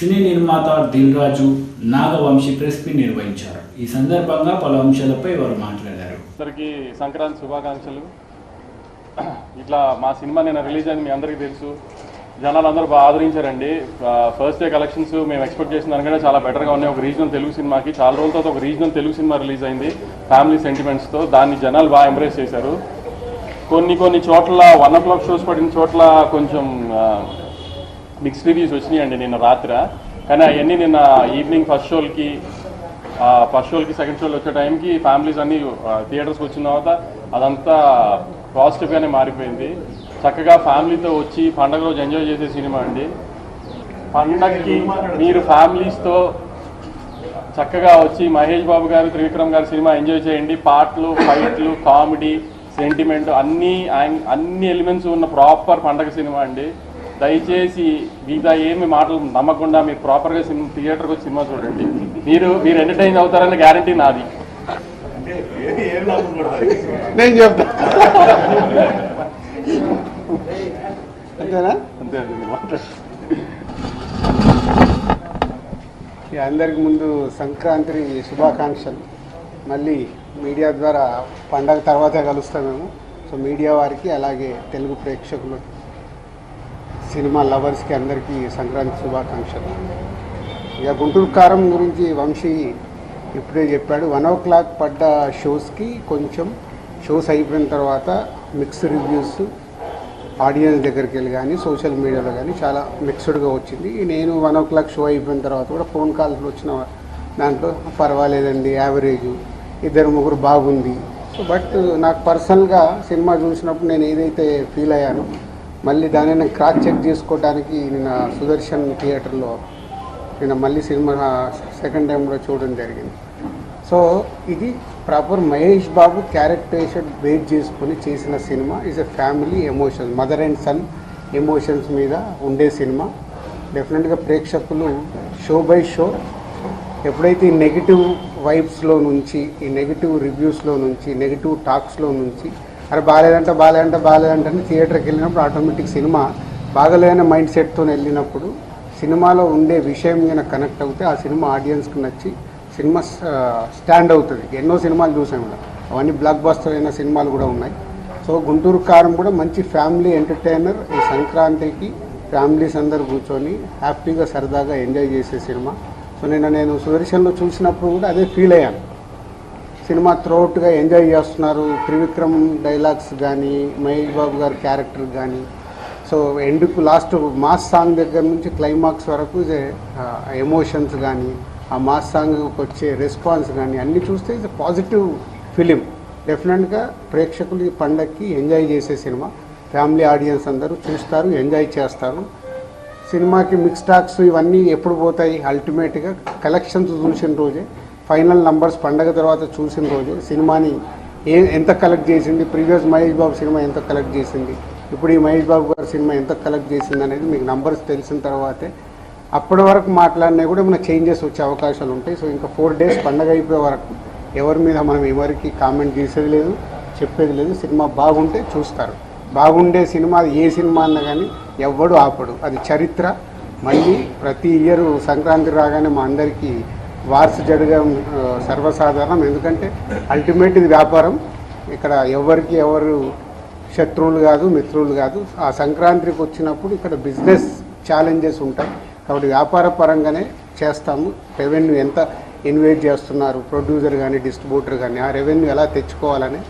సినీ నిర్మాత Dil Raju Nagavamsi press meet నిర్వహించారు. ఈ సందర్భంగా పలు అంశాలపై వారు మాట్లాడారు. అందరికీ సంక్రాంతి శుభాకాంక్షలు. ఇట్లా మా సినిమా నిన్న రిలీజ్ అయింది మీ అందరికీ తెలుసు. జనాలు అందరూ బాగా ఆదరించారండి. ఫస్ట్ డే కలెక్షన్స్ మేము ఎక్స్పెక్ట్ చేసిన దానికంటే చాలా బెటర్గా ఉన్నాయి. ఒక రీజనల్ తెలుగు సినిమాకి చాలా రోజుల తర్వాత ఒక రీజనల్ తెలుగు సినిమా రిలీజ్ అయింది ఫ్యామిలీ సెంటిమెంట్స్తో దాన్ని జనాలు బాగా ఎంబ్రేస్ చేశారు. కొన్ని కొన్ని చోట్ల వన్ ఓ క్లాక్ షోస్ పడిన చోట్ల కొంచెం మిక్స్డ్ రివ్యూస్ వచ్చినాయండి నిన్న రాత్రి. కానీ అవన్నీ నిన్న ఈవినింగ్ ఫస్ట్ షోలకి ఫస్ట్ షోలకి సెకండ్ షోలు వచ్చే టైంకి ఫ్యామిలీస్ అన్ని థియేటర్స్కి వచ్చిన తర్వాత అదంతా పాజిటివ్గానే మారిపోయింది. చక్కగా ఫ్యామిలీతో వచ్చి పండగ రోజు ఎంజాయ్ చేసే సినిమా అండి. పండగకి మీరు ఫ్యామిలీస్తో చక్కగా వచ్చి మహేష్ బాబు గారు త్రివిక్రమ్ గారి సినిమా ఎంజాయ్ చేయండి. పాటలు ఫైట్లు కామెడీ సెంటిమెంట్ అన్ని అన్ని ఎలిమెంట్స్ ఉన్న ప్రాపర్ పండగ సినిమా అండి. దయచేసి మిగతా ఏమి మాటలు నమ్మకుండా మీరు ప్రాపర్గా సినిమా థియేటర్కి వచ్చి సినిమా చూడండి. మీరు మీరు ఎంటర్టైన్ అవుతారన్న గ్యారంటీ నాది. నేను చెప్తా. అంతేనా? అంతే అందరికి ముందు సంక్రాంతి శుభాకాంక్షలు. మళ్ళీ మీడియా ద్వారా పండగ తర్వాతే కలుస్తాం మేము. సో మీడియా వారికి అలాగే తెలుగు ప్రేక్షకులు సినిమా లవర్స్కి అందరికీ సంక్రాంతి శుభాకాంక్షలు. ఇక గుంటూరు కారం గురించి వంశీ ఇప్పుడే చెప్పాడు. వన్ ఓ క్లాక్ పడ్డ షోస్కి కొంచెం షోస్ అయిపోయిన తర్వాత మిక్స్ రివ్యూస్ ఆడియన్స్ దగ్గరికి వెళ్ళి కానీ సోషల్ మీడియాలో కానీ చాలా మిక్స్డ్గా వచ్చింది. నేను వన్ ఓ క్లాక్ షో అయిపోయిన తర్వాత కూడా ఫోన్ కాల్స్ వచ్చిన దాంట్లో పర్వాలేదండి యావరేజ్ ఇద్దరు ముగ్గురు బాగుంది. సో బట్ నాకు పర్సనల్గా సినిమా చూసినప్పుడు నేను ఏదైతే ఫీల్ అయ్యానో మళ్ళీ దానిని నేను క్రాస్ చెక్ చేసుకోవడానికి నిన్న సుదర్శన్ థియేటర్లో నిన్న మళ్ళీ సినిమా సెకండ్ టైంలో చూడడం జరిగింది. సో ఇది proper Mahesh Babu characterisation base చేసుకొని చేసిన cinema. Is a family emotions mother and son emotions మీద ఉండే సినిమా. డెఫినెట్గా ప్రేక్షకులు షో బై షో ఎప్పుడైతే ఈ నెగిటివ్ వైబ్స్లో నుంచి ఈ నెగిటివ్ రివ్యూస్లో నుంచి నెగిటివ్ టాక్స్లో నుంచి అరే బాగాలేదంటే బాగాలేదంటే బాగాలేదంటే అని థియేటర్కి వెళ్ళినప్పుడు ఆటోమేటిక్ సినిమా బాగలేని మైండ్ సెట్తో వెళ్ళినప్పుడు సినిమాలో ఉండే విషయం కనుక కనెక్ట్ అవుతే ఆ సినిమా ఆడియన్స్కి నచ్చి సినిమా స్టాండ్ అవుతుంది. ఎన్నో సినిమాలు చూసాం ఇలా అవన్నీ బ్లాక్ బస్టర్ అయిన సినిమాలు కూడా ఉన్నాయి. సో గుంటూరు కారం కూడా మంచి ఫ్యామిలీ ఎంటర్టైనర్ ఈ సంక్రాంతికి ఫ్యామిలీస్ అందరు కూర్చొని హ్యాపీగా సరదాగా ఎంజాయ్ చేసే సినిమా. సో నిన్న నేను సుదర్శన్లో చూసినప్పుడు కూడా అదే ఫీల్ అయ్యాను. సినిమా త్రోట్గా ఎంజాయ్ చేస్తున్నారు. త్రివిక్రమ్ డైలాగ్స్ కానీ మహేష్ బాబు గారి క్యారెక్టర్ కానీ సో ఎండ్కు లాస్ట్ మాస్ సాంగ్ దగ్గర నుంచి క్లైమాక్స్ వరకు ఎమోషన్స్ కానీ ఆ మాస్ సాంగ్కి వచ్చే రెస్పాన్స్ కానీ అన్నీ చూస్తే ఇది పాజిటివ్ ఫిలిం డెఫినెట్గా ప్రేక్షకులు ఈ పండగకి ఎంజాయ్ చేసే సినిమా. ఫ్యామిలీ ఆడియన్స్ అందరూ చూస్తారు ఎంజాయ్ చేస్తారు. సినిమాకి మిక్స్ టాక్స్ ఇవన్నీ ఎప్పుడు పోతాయి? అల్టిమేట్గా కలెక్షన్స్ చూసిన రోజే. ఫైనల్ నంబర్స్ పండగ తర్వాత చూసిన రోజు సినిమాని ఏ ఎంత కలెక్ట్ చేసింది? ప్రీవియస్ మహేష్ బాబు సినిమా ఎంత కలెక్ట్ చేసింది? ఇప్పుడు ఈ మహేష్ బాబు గారి సినిమా ఎంత కలెక్ట్ చేసింది అనేది మీకు నంబర్స్ తెలిసిన తర్వాతే అప్పటి వరకు మాట్లాడినా కూడా మన చేంజెస్ వచ్చే అవకాశాలు ఉంటాయి. సో ఇంకా ఫోర్ డేస్ పండగ అయిపోయే వరకు ఎవరి మీద మనం ఎవరికి కామెంట్ చేసేది లేదు చెప్పేది లేదు. సినిమా బాగుంటే చూస్తారు. బాగుండే సినిమా అది ఏ సినిమా అన్నా కానీ ఎవ్వడు ఆపడు. అది చరిత్ర. మళ్ళీ ప్రతి ఇయర్ సంక్రాంతి రాగానే మా అందరికీ వార్స్ జరగడం సర్వసాధారణం. ఎందుకంటే అల్టిమేట్ ఇది వ్యాపారం. ఇక్కడ ఎవరికి ఎవరు శత్రువులు కాదు మిత్రులు కాదు. ఆ సంక్రాంతికి వచ్చినప్పుడు ఇక్కడ బిజినెస్ ఛాలెంజెస్ ఉంటాయి. కాబట్టి వ్యాపార పరంగానే చేస్తాము. రెవెన్యూ ఎంత ఇన్వైట్ చేస్తున్నారు ప్రొడ్యూసర్ కానీ డిస్ట్రిబ్యూటర్ కానీ ఆ రెవెన్యూ ఎలా తెచ్చుకోవాలని